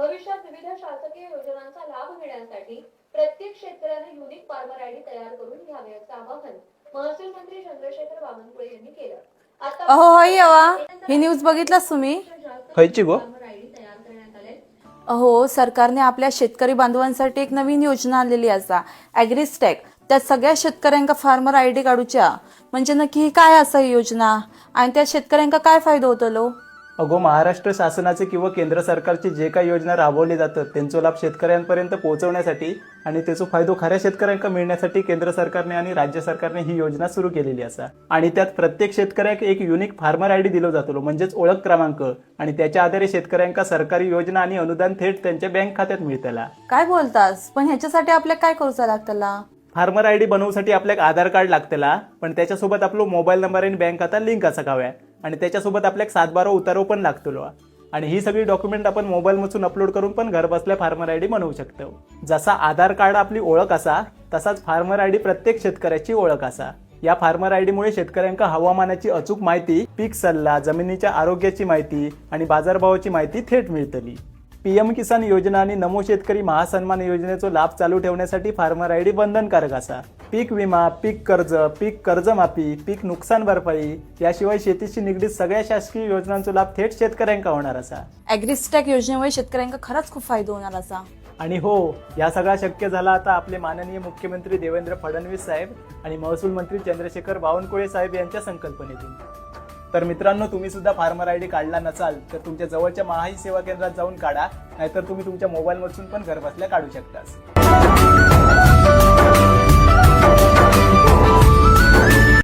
भविष्यात विविध शासकीय योजनांचा लाभ घेण्यासाठी प्रत्येक शेतकऱ्याने युनिक फार्मर आयडी तयार करून घ्यावे असं आवाहन महसूल मंत्री चंद्रशेखर बावनकुळे यांनी केलं. आता अहो होय अवा ही न्यूज बघितलास तुम्ही? खयची गो? फार्मर आयडी तयार करण्यात आले अहो सरकारने आपल्या शेतकरी बांधवांसाठी एक नवीन योजना आणलेली असा ॲग्रिस्टॅक त्यात सगळ्या शेतकऱ्यांका फार्मर आय डी काढूच्या. म्हणजे नक्की ही काय असा ही योजना? आणि त्या शेतकऱ्यांका काय फायदो होतलो? अगो महाराष्ट्र शासनाचे किंवा केंद्र सरकारची जे काही योजना राबवली जातात त्यांचा लाभ शेतकऱ्यांपर्यंत पोहोचवण्यासाठी आणि त्याचा फायदो खऱ्या शेतकऱ्यांका मिळण्यासाठी केंद्र सरकारने आणि राज्य सरकारने ही योजना सुरू केलेली असा. आणि त्यात प्रत्येक शेतकऱ्याक एक युनिक फार्मर आय डी दिलो जातलो म्हणजेच ओळख क्रमांक. आणि त्याच्या आधारे शेतकऱ्यांका सरकारी योजना आणि अनुदान थेट त्यांच्या बँक खात्यात मिळतला. काय बोलतास? पण ह्याच्यासाठी आपल्याला काय करूचा लागतला? फार्मर आय डी बनवूसाठी आपल्याला आधार कार्ड लागतला पण त्याच्यासोबत आपलो मोबाईल नंबर आणि बँक खाता लिंक असा हव्या आणि त्याच्यासोबत आपल्याक सात बारा उतारो पण लागतलो आणि ही सगळी डॉक्युमेंट आपण मोबाईलमधून अपलोड करून पण घर बसल्या फार्मर आय डी बनवू शकतो. जसा आधार कार्ड आपली ओळख असा तसाच फार्मर आय डी प्रत्येक शेतकऱ्याची ओळख असा. या फार्मर आय डीमुळे शेतकऱ्यांका हवामानाची अचूक माहिती पीक सल्ला जमिनीच्या आरोग्याची माहिती आणि बाजारभावाची माहिती थेट मिळतली. पीएम किसान योजना आणि नमो शेतकरी महासन्मान योजनेचा लाभ चालू ठेवण्यासाठी फार्मर आयडी बंधनकारक असा. पीक विमा पीक कर्ज पीक कर्जमाफी पीक नुकसान भरपाई याशिवाय शेतीशी निगडीत सगळ्या शासकीय योजनांचा लाभ थेट शेतकऱ्यांका होणार असा. ॲग्रिस्टॅक योजनेमुळे शेतकऱ्यांका खरंच खूप फायदा होणार असा. आणि हो या सगळा शक्य झाला आता आपले माननीय मुख्यमंत्री देवेंद्र फडणवीस साहेब आणि महसूल मंत्री चंद्रशेखर बावनकुळे साहेब यांच्या संकल्पनेतून. तर मित्रांनो तुम्ही सुद्धा फार्मर आय डी काढला नसाल तर तुमच्या जवळच्या महाई सेवा केंद्रात जाऊन काढा नाहीतर तुम्ही तुमच्या मोबाईलमधून पण घरबसल्या काढू शकता